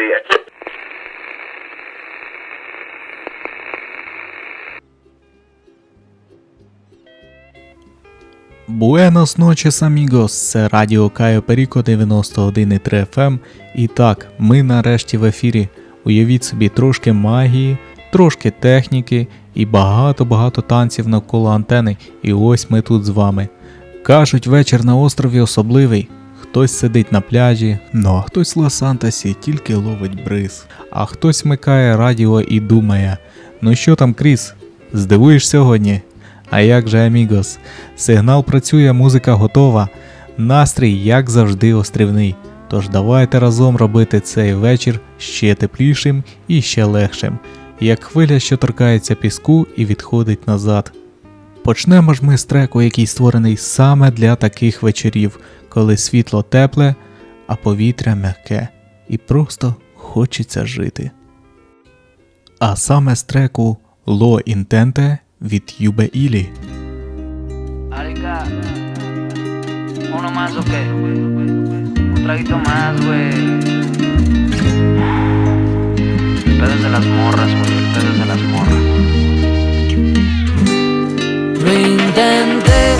días. Буенос ночес, амігос, це Радіо Кайо Періко 91,3 FM. І так, ми нарешті в ефірі. Уявіть собі трошки магії, трошки техніки і багато-багато танців навколо антени. І ось ми тут з вами. Кажуть, вечір на острові особливий. Хтось сидить на пляжі, ну а хтось в Лос-Сантосі тільки ловить бриз. А хтось вмикає радіо і думає: ну що там, Кріс, здивуєш сьогодні? А як же Амігос? Сигнал працює, музика готова. Настрій, як завжди, острівний. Тож давайте разом робити цей вечір ще теплішим і ще легшим, як хвиля, що торкається піску і відходить назад. Почнемо ж ми з треку, який створений саме для таких вечорів, коли світло тепле, а повітря м'яке, і просто хочеться жити. А саме з треку Ло Інтенте від Юбе Ілі. Pedos de las morras, güey. Pedos de las morras. Intenté,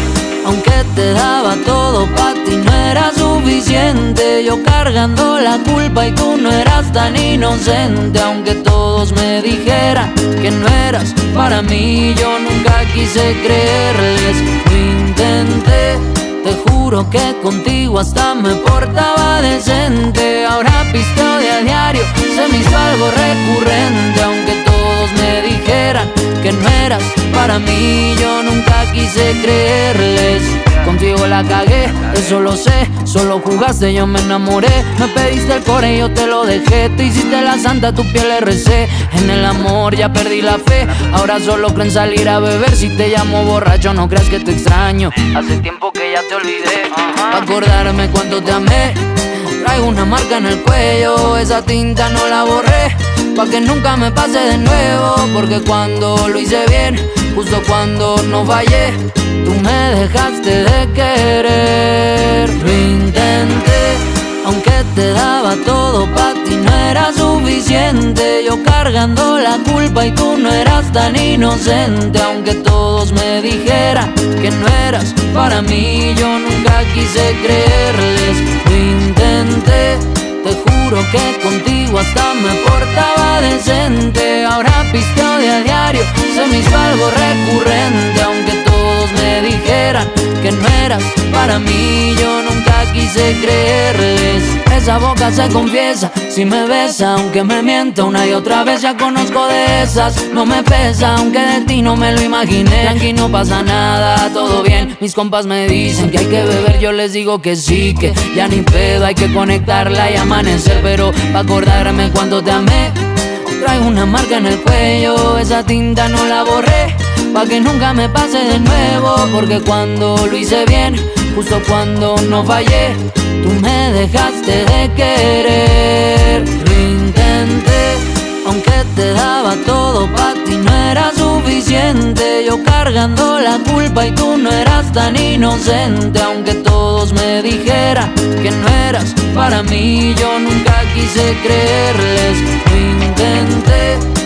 aunque te daba todo pa' ti no era suficiente. Yo cargando la culpa y tú no eras tan inocente. Aunque todos me dijeran que no eras para mí, yo nunca quise creerles. Lo intenté, te juro que contigo hasta me portaba decente. Ahora pisteo de a diario, se me hizo algo recurrente. Aunque todos me dijeran que no eras para mí, yo nunca quise creerles. Contigo la cagué, eso lo sé. Solo jugaste, yo me enamoré. Me pediste el core y yo te lo dejé. Te hiciste la santa, tu piel le recé. En el amor ya perdí la fe. Ahora solo creen salir a beber. Si te llamo borracho, no creas que te extraño. Hace tiempo que ya te olvidé. Pa' acordarme cuánto te amé. Traigo una marca en el cuello, esa tinta no la borré. Pa' que nunca me pase de nuevo, porque cuando lo hice bien, justo cuando no fallé, tú me dejaste de querer. Lo intenté, aunque te daba todo pa' ti no era suficiente. Yo cargando la culpa y tú no eras tan inocente. Aunque todos me dijeran que no eras para mí, yo nunca quise creerles. Lo intenté, te juro que contigo hasta me portaba decente. Ahora pisteo de a diario, se me hizo algo recurrente. Aunque todos me dijeran que no eras para mí, yo nunca quise creerles. Esa boca se confiesa, si me besa, aunque me mienta una y otra vez, ya conozco de esas. No me pesa, aunque de ti no me lo imaginé. Tranqui, no pasa nada, todo bien. Mis compas me dicen que hay que beber, yo les digo que sí, que ya ni pedo, hay que conectarla y amanecer. Pero pa' acordarme cuando te amé, traigo una marca en el cuello, esa tinta no la borré. Pa' que nunca me pase de nuevo, porque cuando lo hice bien, justo cuando no fallé, tú me dejaste de querer. Lo intenté, aunque te daba todo pa' ti no era suficiente. Yo cargando la culpa y tú no eras tan inocente. Aunque todos me dijeran que no eras para mí, yo nunca quise creerles. Lo intenté.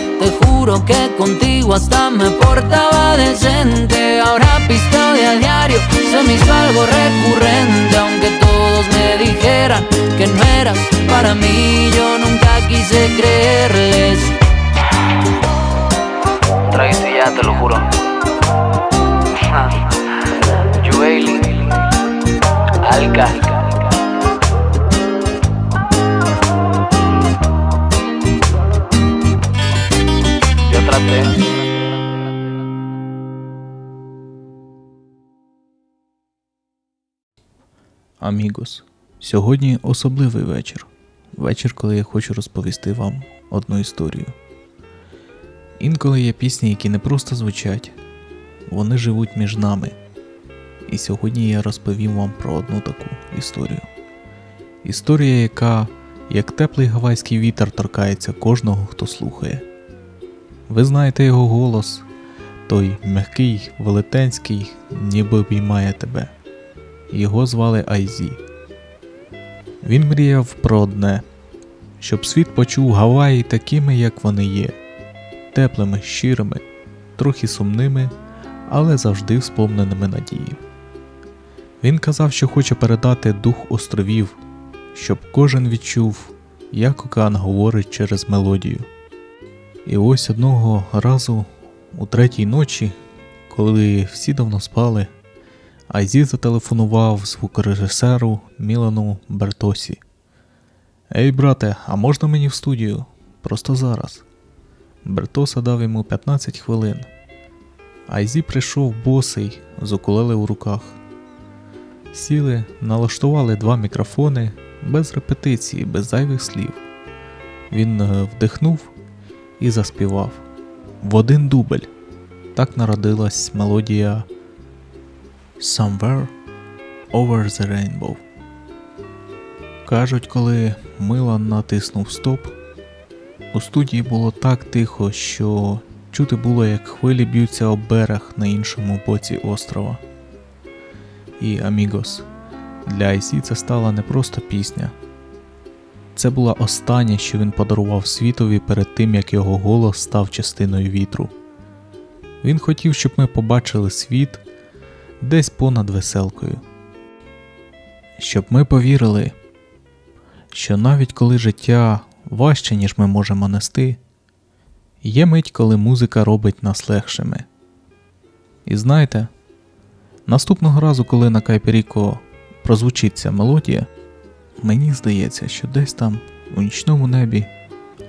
Juro que contigo hasta me portaba decente. Ahora pisteo de a diario, se me hizo algo recurrente. Aunque todos me dijeran que no eras para mí, yo nunca quise creerles. Y ya, te lo juro. Alca. Traté. Амігос. Сьогодні особливий вечір. Вечір, коли я хочу розповісти вам одну історію. Інколи є пісні, які не просто звучать, вони живуть між нами. І сьогодні я розповім вам про одну таку історію. Історія, яка, як теплий гавайський вітер, торкається кожного, хто слухає. Ви знаєте його голос, той м'який, велетенський, ніби обіймає тебе. Його звали Айзі. Він мріяв про одне, щоб світ почув Гаваї такими, як вони є, теплими, щирими, трохи сумними, але завжди сповненими надії. Він казав, що хоче передати дух островів, щоб кожен відчув, як океан говорить через мелодію. І ось одного разу, у третій ночі, коли всі давно спали, Айзі зателефонував звукорежисеру Мілану Бертосі. Ей, брате, а можна мені в студію? Просто зараз. Бертоса дав йому 15 хвилин. Айзі прийшов босий з укулеле у руках. Сіли, налаштували два мікрофони без репетиції, без зайвих слів. Він е, вдихнув і заспівав. В один дубль. Так народилась мелодія Somewhere Over the Rainbow. Кажуть, коли Милан натиснув стоп, у студії було так тихо, що чути було, як хвилі б'ються об берег на іншому боці острова. І Амігос. Для Айсі це стала не просто пісня. Це була остання, що він подарував світові перед тим, як його голос став частиною вітру. Він хотів, щоб ми побачили світ десь понад веселкою. Щоб ми повірили, що навіть коли життя важче, ніж ми можемо нести, є мить, коли музика робить нас легшими. І знаєте, наступного разу, коли на Кайперіко прозвучить ця мелодія, мені здається, що десь там у нічному небі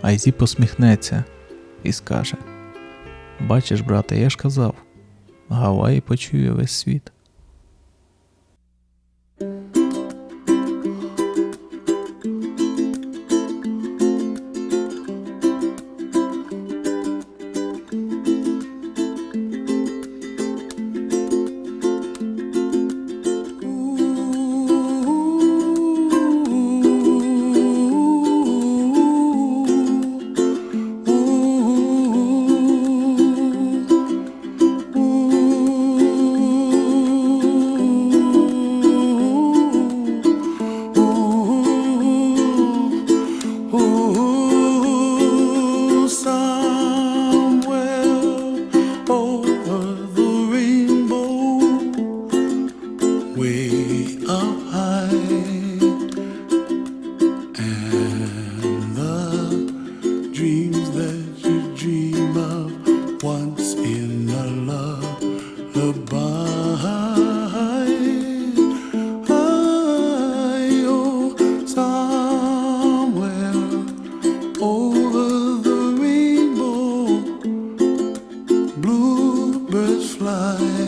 Айзі посміхнеться і скаже: Бачиш, брате, я ж казав, Гаваї почує весь світ. butterfly.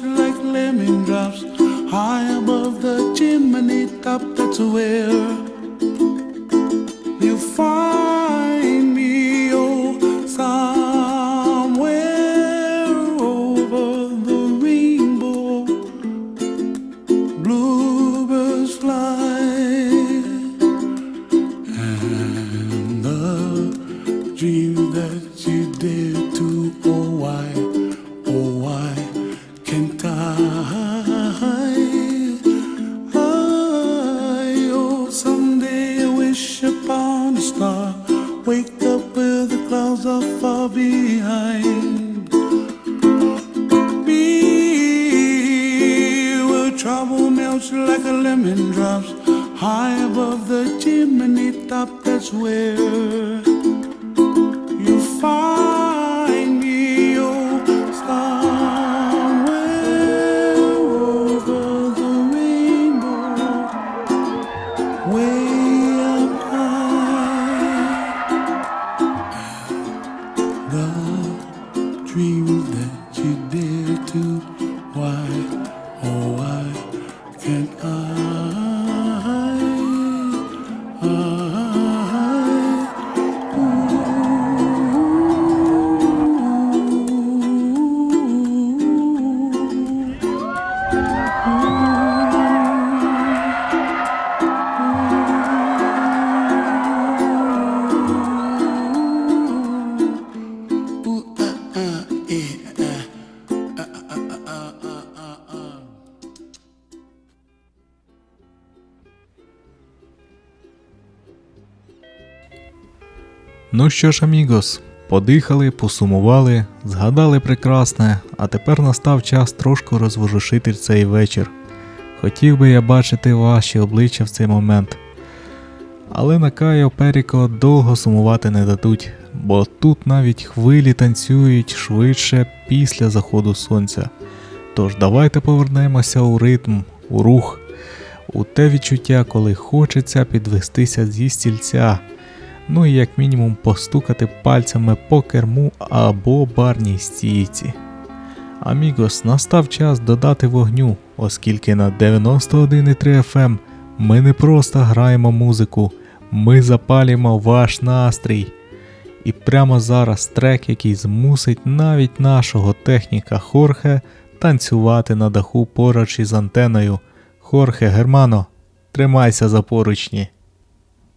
Melts like lemon drops high above the chimney top. That's where ah, Ну що ж, амігос, подихали, посумували, згадали прекрасне, а тепер настав час трошки розвожушити цей вечір. Хотів би я бачити ваші обличчя в цей момент. Але на Кайо Періко довго сумувати не дадуть, бо тут навіть хвилі танцюють швидше після заходу сонця. Тож давайте повернемося у ритм, у рух, у те відчуття, коли хочеться підвестися зі стільця, ну і як мінімум постукати пальцями по керму або барній стійці. Амігос, настав час додати вогню, оскільки на 91,3 FM ми не просто граємо музику, ми запалюємо ваш настрій. І прямо зараз трек, який змусить навіть нашого техніка Хорхе танцювати на даху поруч із антеною. Хорхе Германо, тримайся за поручні.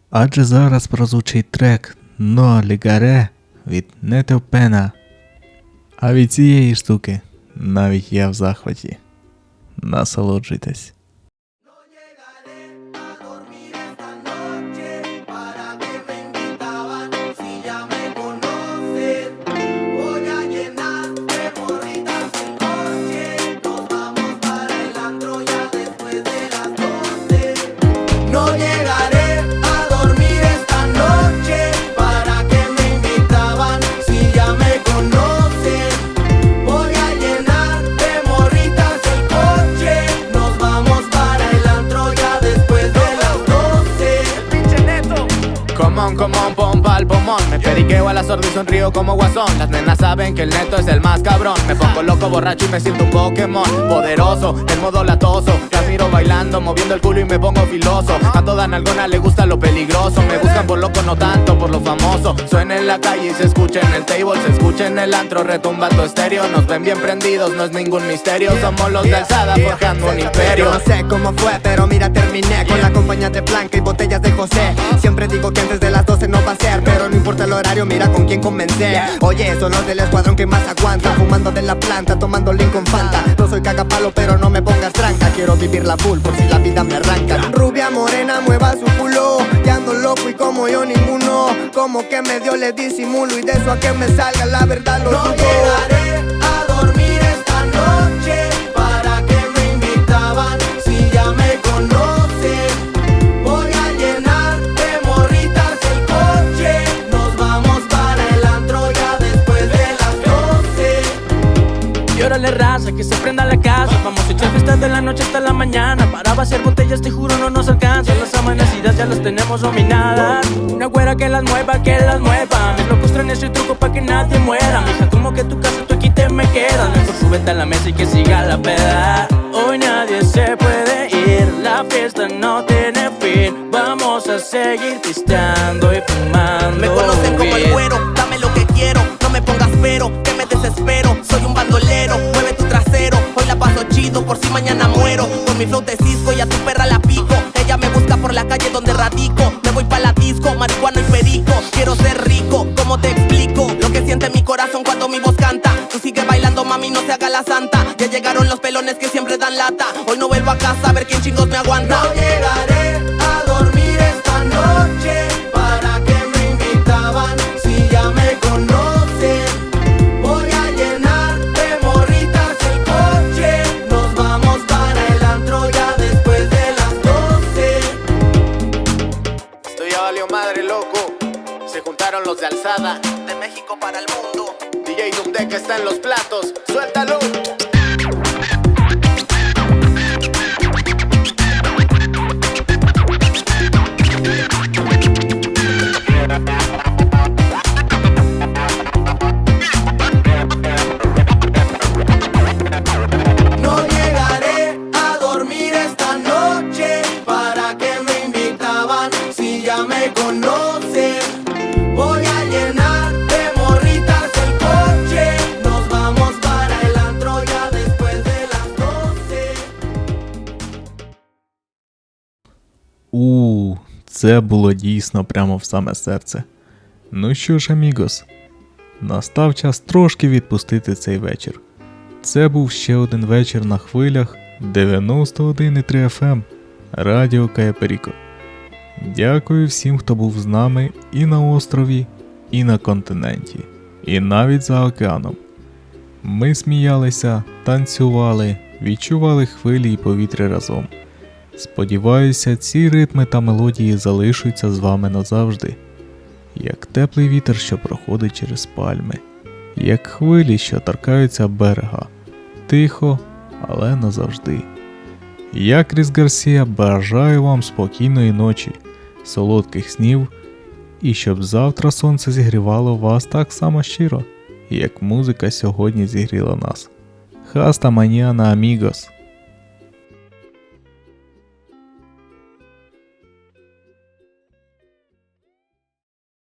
Адже зараз прозвучить трек Но Лігаре від Нетопена. А від цієї штуки навіть я в захваті. Насолоджуйтесь. Comón, comón, pompa al pomón Me periqueo a la sorda y sonrío como guasón. Las nenas saben que el neto es el más cabrón. Me pongo loco, borracho y me siento un Pokémon. Poderoso, en modo latoso. Las miro bailando, moviendo el culo y me pongo filoso. A toda nalgona le gusta lo peligroso. Me buscan por loco, no tanto por lo famoso. Suena en la calle y se escucha en el table Se escucha en el antro, retumba tu estéreo. Nos ven bien prendidos, no es ningún misterio. Somos los de alzada forjando un imperio. Yo no sé cómo fue, pero mira, terminé con la compañía de Blanca y botellas de José. Siempre digo que antes de las 12 no va a ser, pero no importa el horario, mira con quién comencé. Oye, son los del escuadrón que más aguanta, fumando de la planta, tomando Lincoln Fanta. No soy cagapalo, pero no me pongas tranca. Quiero vivir la full por si la vida me arranca. Rubia morena, mueva su culo. Ya ando loco y como yo ninguno. Como que medio le disimulo y de eso a que me salga la verdad lo No llegaré que se prenda la casa. Vamos a echar fiesta de la noche hasta la mañana. Para vaciar botellas, te juro no nos alcanza. Las amanecidas ya las tenemos dominadas. Una güera que las mueva, que las mueva. Mis locos traen ese truco pa' que nadie muera. Mija, como que tu casa, tú aquí te me quedas. Mejor súbete a la mesa y que siga la peda. Hoy nadie se puede ir. La fiesta no tiene fin. Vamos a seguir pisteando y fumando Me conocen como el güero, dame lo que quiero, no me pongas pero, que me desespero. Soy un bandolero, por si mañana muero. Con mi flow cisco y a tu perra la pico. Ella me busca por la calle donde radico. Me voy pa' la disco, marihuana y perico. Quiero ser rico, ¿cómo te explico? Lo que siente mi corazón cuando mi voz canta. Tú sigue bailando, mami, no se haga la santa. Ya llegaron los pelones que siempre dan lata. Hoy no vuelvo a casa a ver quién chingos me aguanta. No llegaré це було дійсно прямо в саме серце. Ну що ж, амігос, настав час трошки відпустити цей вечір. Це був ще один вечір на хвилях 91,3 FM Радіо Каєперіко. Дякую всім, хто був з нами і на острові, і на континенті, і навіть за океаном. Ми сміялися, танцювали, відчували хвилі і повітря разом. Сподіваюся, ці ритми та мелодії залишаться з вами назавжди, як теплий вітер, що проходить через пальми, як хвилі, що торкаються берега, тихо, але назавжди. Я, Кріс Гарсія, бажаю вам спокійної ночі, солодких снів, і щоб завтра сонце зігрівало вас так само щиро, як музика сьогодні зігріла нас. Хаста маніана, амігос!